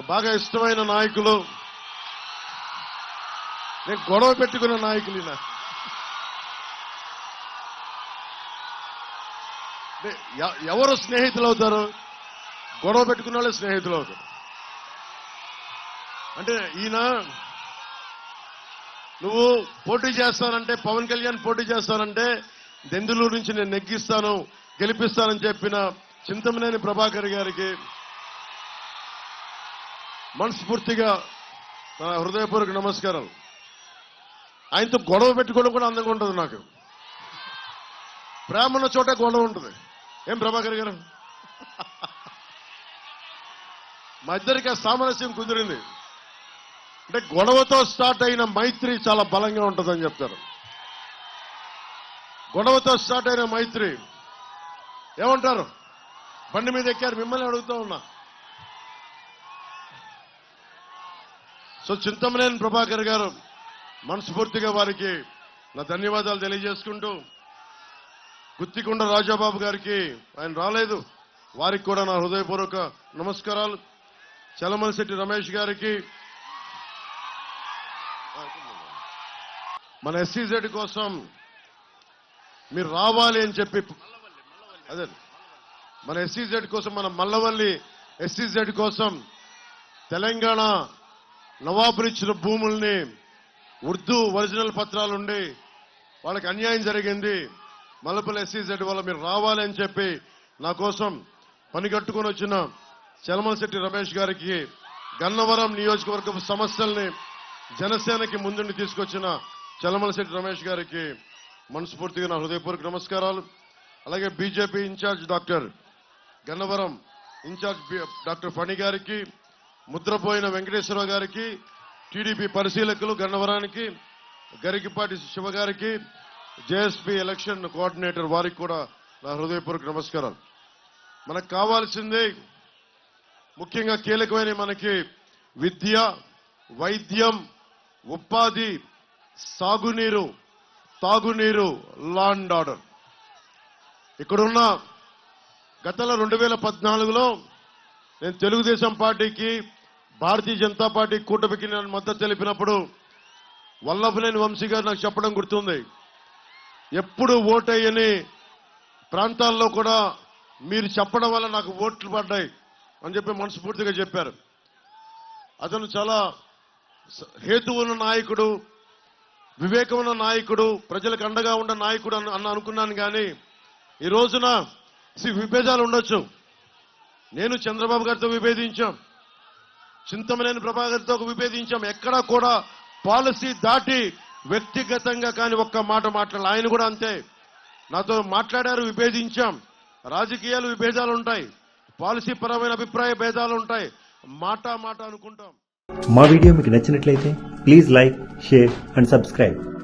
బాగా ఇష్టమైన నాయకులు. నేను గొడవ పెట్టుకున్న నాయకులు ఈయన. ఎవరు స్నేహితులు అవుతారు? గొడవ పెట్టుకున్న వాళ్ళే స్నేహితులు అవుతారు. అంటే ఈయన నువ్వు పోటీ చేస్తానంటే పవన్ కళ్యాణ్ పోటీ చేస్తానంటే దెందులూరు నుంచి నేను నెగ్గిస్తాను గెలిపిస్తానని చెప్పిన చింతమనేని ప్రభాకర్ గారికి మనస్ఫూర్తిగా నా హృదయపూర్వక నమస్కారాలు. ఆయనతో గొడవ పెట్టుకోవడం కూడా అందంగా ఉంటుంది నాకు. ప్రేమ ఉన్న చోట గొడవ ఉంటుంది. ఏం ప్రభాకర్ గారు? మా ఇద్దరికి సామరస్యం కుదిరింది. అంటే గొడవతో స్టార్ట్ అయిన మైత్రి చాలా బలంగా ఉంటుందని చెప్తారు. గొడవతో స్టార్ట్ అయిన మైత్రి ఏమంటారు? బండి మీద ఎక్కారు మిమ్మల్ని అడుగుతూ ఉన్నా. సో చింతమనేని ప్రభాకర్ గారు మనస్ఫూర్తిగా వారికి నా ధన్యవాదాలు తెలియజేసుకుంటూ గుత్తికొండ రాజాబాబు గారికి ఆయన రాలేదు వారికి కూడా నా హృదయపూర్వక నమస్కారాలు. చలమలశెట్టి రమేష్ గారికి మన ఎస్సీజెడ్ కోసం మీరు రావాలి అని చెప్పి అదే మన ఎస్సీజెడ్ కోసం మన మల్లవల్లి ఎస్సీజెడ్ కోసం తెలంగాణ నవాబులు ఇచ్చిన భూముల్ని ఉర్దూ ఒరిజినల్ పత్రాలుండి వాళ్ళకి అన్యాయం జరిగింది. మలపల్ ఎస్సీజెడ్ వల్ల మీరు రావాలి అని చెప్పి నా కోసం పని కట్టుకొని వచ్చిన చలమలశెట్టి రమేష్ గారికి గన్నవరం నియోజకవర్గ సమస్యల్ని జనసేనకి ముందుండి తీసుకొచ్చిన చలమలశెట్టి రమేష్ గారికి మనస్ఫూర్తిగా నా హృదయపూర్వక నమస్కారాలు. అలాగే BJP incharge doctor Gannavaram incharge B- doctor Phani గారికి ముద్రపోయిన వెంకటేశ్వరరావు గారికి టీడీపీ పరిశీలకులు గన్నవరానికి గరికిపాటి శివ గారికి జేఎస్పీ ఎలక్షన్ కోఆర్డినేటర్ వారికి కూడా నా హృదయపూర్వక నమస్కారాలు. మనకు కావాల్సింది ముఖ్యంగా కీలకమైన మనకి విద్య వైద్యం ఉపాధి సాగునీరు తాగునీరు లా అండ్ ఆర్డర్. ఇక్కడున్న గతంలో రెండు వేల పద్నాలుగులో నేను తెలుగుదేశం పార్టీకి భారతీయ జనతా పార్టీ కూటమికి నేను మద్దతు తెలిపినప్పుడు వల్లభనేని వంశీ గారు నాకు చెప్పడం గుర్తుంది. ఎప్పుడు ఓటయ్యని ప్రాంతాల్లో కూడా మీరు చెప్పడం వల్ల నాకు ఓట్లు పడ్డాయి అని చెప్పి మనస్ఫూర్తిగా చెప్పారు. అతను చాలా హేతువున్న ఉన్న నాయకుడు వివేకమున్న నాయకుడు ప్రజలకు అండగా ఉన్న నాయకుడు అని అన్న అనుకున్నాను కానీ ఈ రోజున సి విభేదాలు ఉండొచ్చు. నేను చంద్రబాబు గారితో విభేదించాం. చింతమనేని ప్రభాకర్తో విభేదించాం. ఎక్కడా కూడా పాలసీ దాటి వ్యక్తిగతంగా కానీ ఒక్క మాట మాట్లాడాలి. ఆయన కూడా అంతే. నాతో మాట్లాడారు విభేదించాం. రాజకీయాలు విభేదాలు ఉంటాయి. పాలసీ పరమైన అభిప్రాయ భేదాలు ఉంటాయి. మాట మాట అనుకుంటాం. మా వీడియో మీకు నచ్చినట్లయితే please like share and subscribe.